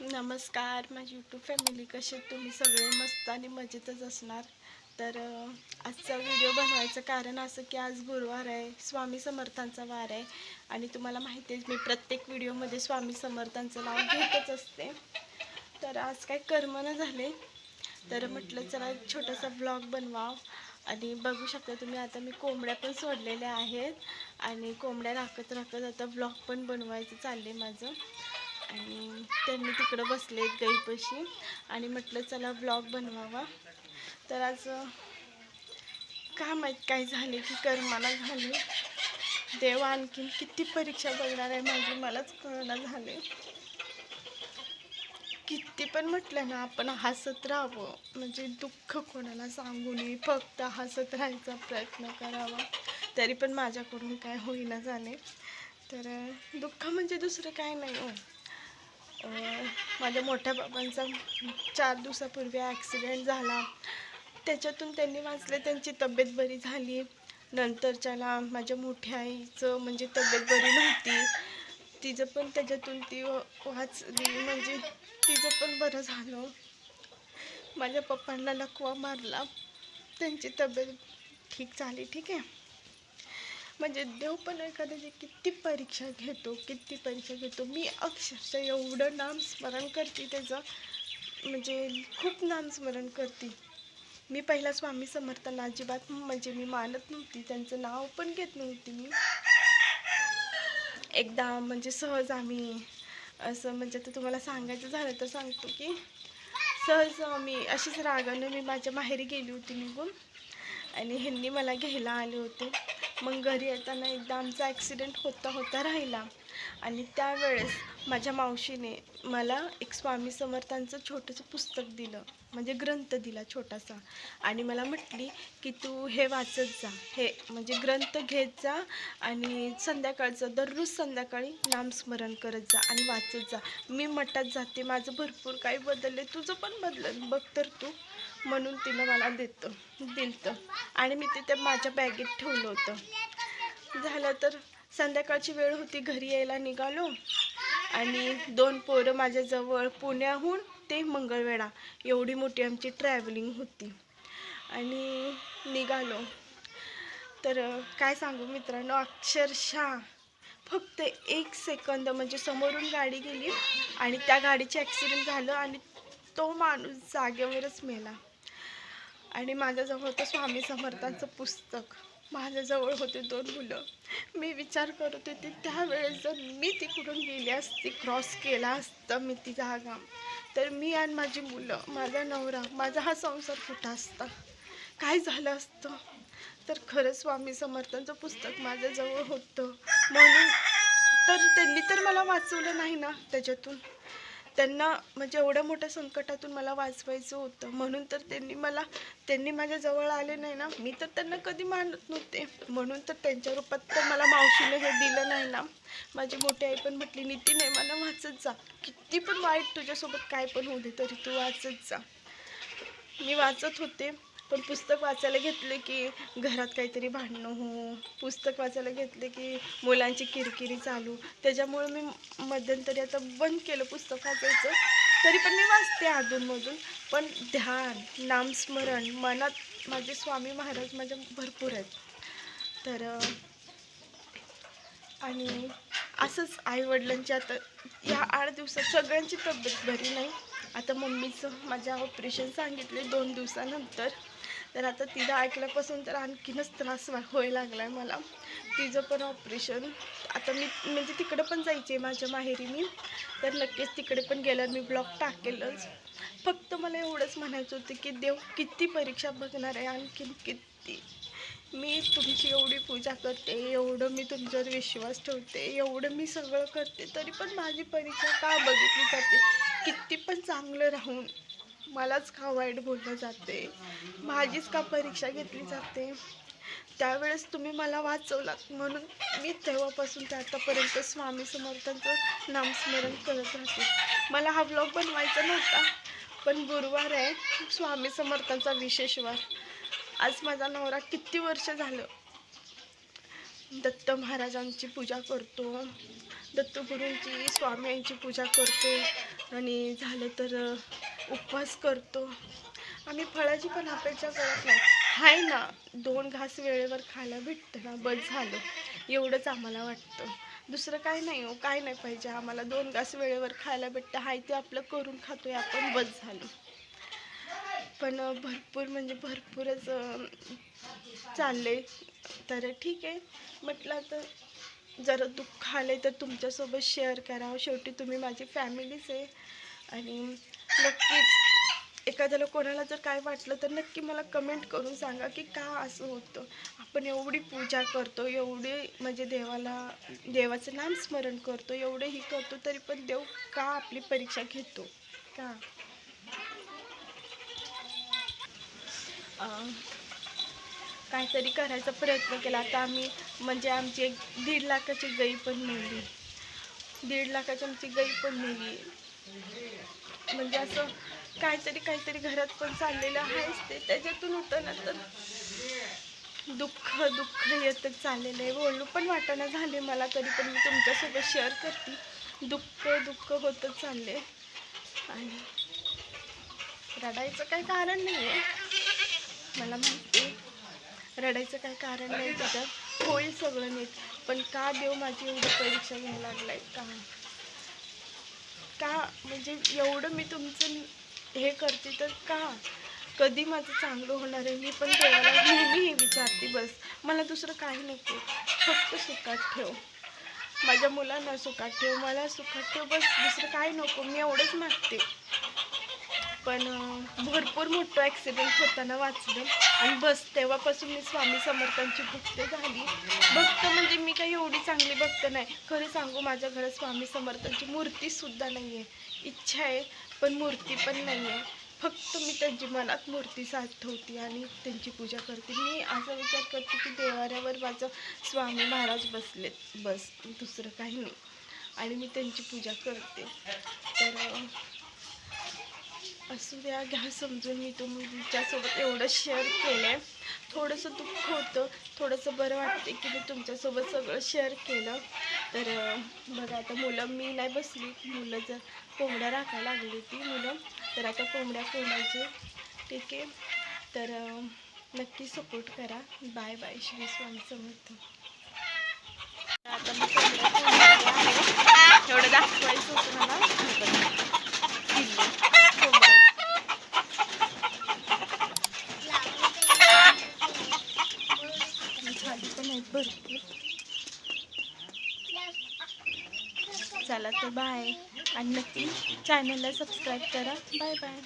नमस्कार माझी YouTube family कसे तुम्ही सगळे मस्त आणि मजेतच असणार. तर आजचा व्हिडिओ बनवायचं कारण असं की आज गुरुवार आहे स्वामी समर्थांचा वार आहे. आणि तुम्हाला माहिती आहे मी प्रत्येक व्हिडिओमध्ये स्वामी समर्थांचं नाव घेतच असते. तर आज काय कर्मनं झाले. तर म्हटलं चला छोटासा ब्लॉग बनवा आणि बघू शकता तुम्ही आता मी कोंबड्या पण सोडलेल्या आहेत. आणि कोंबड्या राखत राखत आता ब्लॉग पण बनवायचं चालले माझं. आणि त्यांनी तिकडं बसलेत गाईपाशी. आणि म्हटलं चला ब्लॉग बनवावा. तर आज का काय माहीत काय झाले की कर्माला झाले. देव आणखीन किती परीक्षा बघणार आहे माझी मलाच कळना झाले. किती पण म्हटलं ना आपण हसत राहावं. म्हणजे दुःख कोणाला सांगू नये फक्त हसत राहायचा प्रयत्न करावा. तरी पण माझ्याकडून काय होईना झाले. तर दुःख म्हणजे दुसरं काय नाही हो. माझ्या मोठ्या बाबांचा चार दिवसापूर्वी ॲक्सिडेंट झाला. त्याच्यातून त्यांनी वाचले त्यांची तब्येत बरी झाली. नंतरच्याला माझ्या मोठ्या आईचं म्हणजे तब्येत बरी नव्हती. तिचं पण त्याच्यातून ती व- वाचली. म्हणजे तिचं पण बरं झालं. माझ्या पप्पांना लकवा मारला. त्यांची तब्येत ठीक झाली ठीक आहे. म्हणजे देव पण एखाद्याची किती परीक्षा घेतो किती परीक्षा घेतो मी अक्षरशः एवढं नामस्मरण करते त्याचं. म्हणजे खूप नामस्मरण करते. मी पहिला स्वामी समर्थांना अजिबात म्हणजे मी मानत नव्हती त्यांचं नाव पण घेत नव्हती मी. एकदा म्हणजे सहज आम्ही असं म्हणजे आता तुम्हाला सांगायचं झालं तर सांगतो की सहज मी अशीच रागानं मी माझ्या माहेरी गेली होती निघून. आणि ह्यांनी मला घ्यायला आले होते. मग घरी येताना एकदा आमचा ॲक्सिडेंट होता होता राहिला. आणि त्यावेळेस माझ्या मावशीने मला एक स्वामी समर्थांचं छोटंसं पुस्तक दिलं. म्हणजे ग्रंथ दिला छोटासा. आणि मला म्हटली की तू हे वाचत जा. हे म्हणजे ग्रंथ घेत जा आणि संध्याकाळचं दररोज संध्याकाळी नामस्मरण करत जा आणि वाचत जा. मी मठात जाते. माझं भरपूर काही बदललं तुझं पण बदलत बघ तर तू. म्हणून तिनं मला देतं दिलतं. आणि मी ते त्या माझ्या बॅगेत ठेवलं होतं. झालं तर संध्याकाळची वेळ होती. घरी यायला निघालो. आणि दोन पोरं माझ्याजवळ पुण्याहून ते मंगळवेढा. एवढी मोठी आमची ट्रॅव्हलिंग होती. आणि निघालो. तर काय सांगू मित्रांनो अक्षरशः फक्त एक सेकंद म्हणजे समोरून गाडी गेली आणि त्या गाडीचे ॲक्सिडेंट झालं आणि तो माणूस जागेवरच मेला. आणि माझ्याजवळ होतं स्वामी समर्थांचं पुस्तक. माझ्याजवळ होते दोन मुलं. मी विचार करत होते त्यावेळेस जर मी तिकडून गेली असती क्रॉस केला असता मी ती जागा तर मी आणि माझी मुलं माझा नवरा माझा हा संसार कुठं असता? काय झालं असतं? तर खरं स्वामी समर्थांचं पुस्तक माझ्याजवळ होतं. म्हणून तर त्यांनी तर मला वाचवलं नाही ना त्याच्यातून? त्यांना म्हणजे एवढ्या मोठ्या संकटातून मला वाचवायचं होतं. म्हणून तर त्यांनी मला त्यांनी माझ्या जवळ आले नाही ना. मी तर त्यांना कधी मानत नव्हते. म्हणून तर त्यांच्या रूपात तर मला मावशीने हे दिलं नाही ना. माझी मोठी आई पण म्हटली नीती नाही मला वाचत जा. किती पण वाईट तुझ्यासोबत काय पण होऊ दे तरी तू वाचत जा. मी वाचत होते. पण पुस्तक वाचायला घेतले की घरात काहीतरी भांडणं हो पुस्तक वाचायला घेतले की मुलांची किरकिरी चालू. त्याच्यामुळे मी मध्यंतरी आता बंद केलं पुस्तक वाचायचं. तरी पण मी वाचते अधूनमधून. पण ध्यान नामस्मरण मनात माझे स्वामी महाराज माझ्या भरपूर आहेत. तर आणि असंच आईवडिलांची आता या आठ दिवसात सगळ्यांची तब्येत बरी नाही. आता मम्मीचं माझ्या ऑपरेशन सांगितले दोन दिवसानंतर. तर आता तिला ऐकल्यापासून तर आणखीनच त्रास व्हायला लागला आहे मला. तिचं पण ऑपरेशन आता मी म्हणजे तिकडं पण जायची आहे माझ्या माहेरी मी. तर नक्कीच तिकडे पण गेल्यावर मी ब्लॉग टाकेलच. फक्त मला एवढंच म्हणायचं होतं की देव किती परीक्षा बघणार आहे आणखीन किती? मी तुमची एवढी पूजा करते एवढं मी तुमच्यावर विश्वास ठेवते एवढं मी सगळं करते तरी पण माझी परीक्षा का बघितली जाते? किती पण चांगलं राहून मलाच का वाईट बोललं जाते? माझीच का परीक्षा घेतली जाते? त्यावेळेस तुम्ही मला वाचवलात. म्हणून मी तेव्हापासून ते आतापर्यंत स्वामी समर्थांचं नामस्मरण करत राहते. मला हा ब्लॉग बनवायचा नव्हता पण गुरुवार आहे. स्वामी समर्थांचा विशेष वार. आज माझा नवरा किती वर्ष झालं? दत्त महाराजांची पूजा करतो. दत्तगुरूंची स्वामी यांची पूजा करतो. आणि झालं तर उपवास करतो. आम्ही फळाची पण अपेक्षा करत नाही. आहे ना दोन घास वेळेवर खायला भेटतं ना बस झालं. एवढंच आम्हाला वाटतं. दुसरं काय नाही हो काय नाही पाहिजे. आम्हाला दोन घास वेळेवर खायला भेटतं. हाय ते आपलं करून खातो आहे आपण बस झालं. पण भरपूर म्हणजे भरपूरच चालले तर ठीक आहे. म्हटलं तर जरा दुःख आले तर तुमच्यासोबत शेअर करावं. शेवटी तुम्ही माझी फॅमिलीच आहे. आणि नक्कीच. एखाद्याला कोणाला जर काय वाटलं तर नक्की मला कमेंट करून सांगा की का असं होतं. आपण एवढी पूजा करतो एवढी म्हणजे देवाला देवाचं नाम स्मरण करतो एवढंही करतो तरी पण देव का आपली परीक्षा घेतो? का? काहीतरी करायचा प्रयत्न केला. आता आम्ही म्हणजे आमची एक दीड लाखाची गाई पण नेली. दीड लाखाची आमची गाई पण नेली. म्हणजे असं काहीतरी काहीतरी घरात पण चाललेलं आहेच ते. त्याच्यातून होतं ना तर दुःख दुःख येतच चाललेलं आहे. बोलणं पण वाटणं झाले मला तरी पण मी तुमच्यासोबत शेअर करते. दुःख दुःख होतच चालले. आणि रडायचं काही कारण नाही आहे मला माहिती आहे. रडायचं काही कारण नाही त्याच्यात होईल सगळं नीट. पण का देव माझी एवढी परीक्षा घ्यायला लागलाय? का? का म्हणजे एवढं मी तुमचं हे करते तर का? कधी माझं चांगलं होणार आहे? मी पण देवाला नेहमी हे विचारते बस. मला दुसरं काही नको फक्त सुखात ठेव. माझ्या मुलांना सुखात ठेव. मला सुखात ठेव. बस दुसरं काही नको. मी एवढंच मागते. पण भरपूर मोठं ॲक्सिडेंट होताना वाचलं. आणि बस तेव्हापासून मी स्वामी समर्थांची भक्त झाली. भक्त म्हणजे मी काही एवढी चांगली भक्त नाही. खरं सांगू माझ्या घरात स्वामी समर्थांची मूर्तीसुद्धा नाही आहे इच्छा आहे पण मूर्ती पण नाही आहे फक्त मी त्यांची मनात मूर्ती साठवते आणि त्यांची पूजा करते. मी असा विचार करते की देवाऱ्यावर माझं स्वामी महाराज बसलेत बस दुसरं काही नाही. आणि मी त्यांची पूजा करते. तर असू द्या घ्या समजून मी तुमच्यासोबत एवढं शेअर केलं आहे थोडंसं दुःख होतं. थोडंसं बरं वाटते की मी तुमच्यासोबत सगळं शेअर केलं. तर बघा आता मुलं मी नाही बसली. मुलं जर कोंबड्या राखायला लागली ती मुलं तर आता कोंबड्या कोंबायचे. ठीक आहे? तर नक्की सपोर्ट करा. Bye bye Shri Swami Samarth. आता मी कोंबड्या आहे. एवढं दाखवायचं होतं मला हे बघा. किल्ली कोंबड्या झाली पण आहेत भरपूर चला तर बाय. आणि नक्की चॅनलला सबस्क्राईब करा. Bye bye.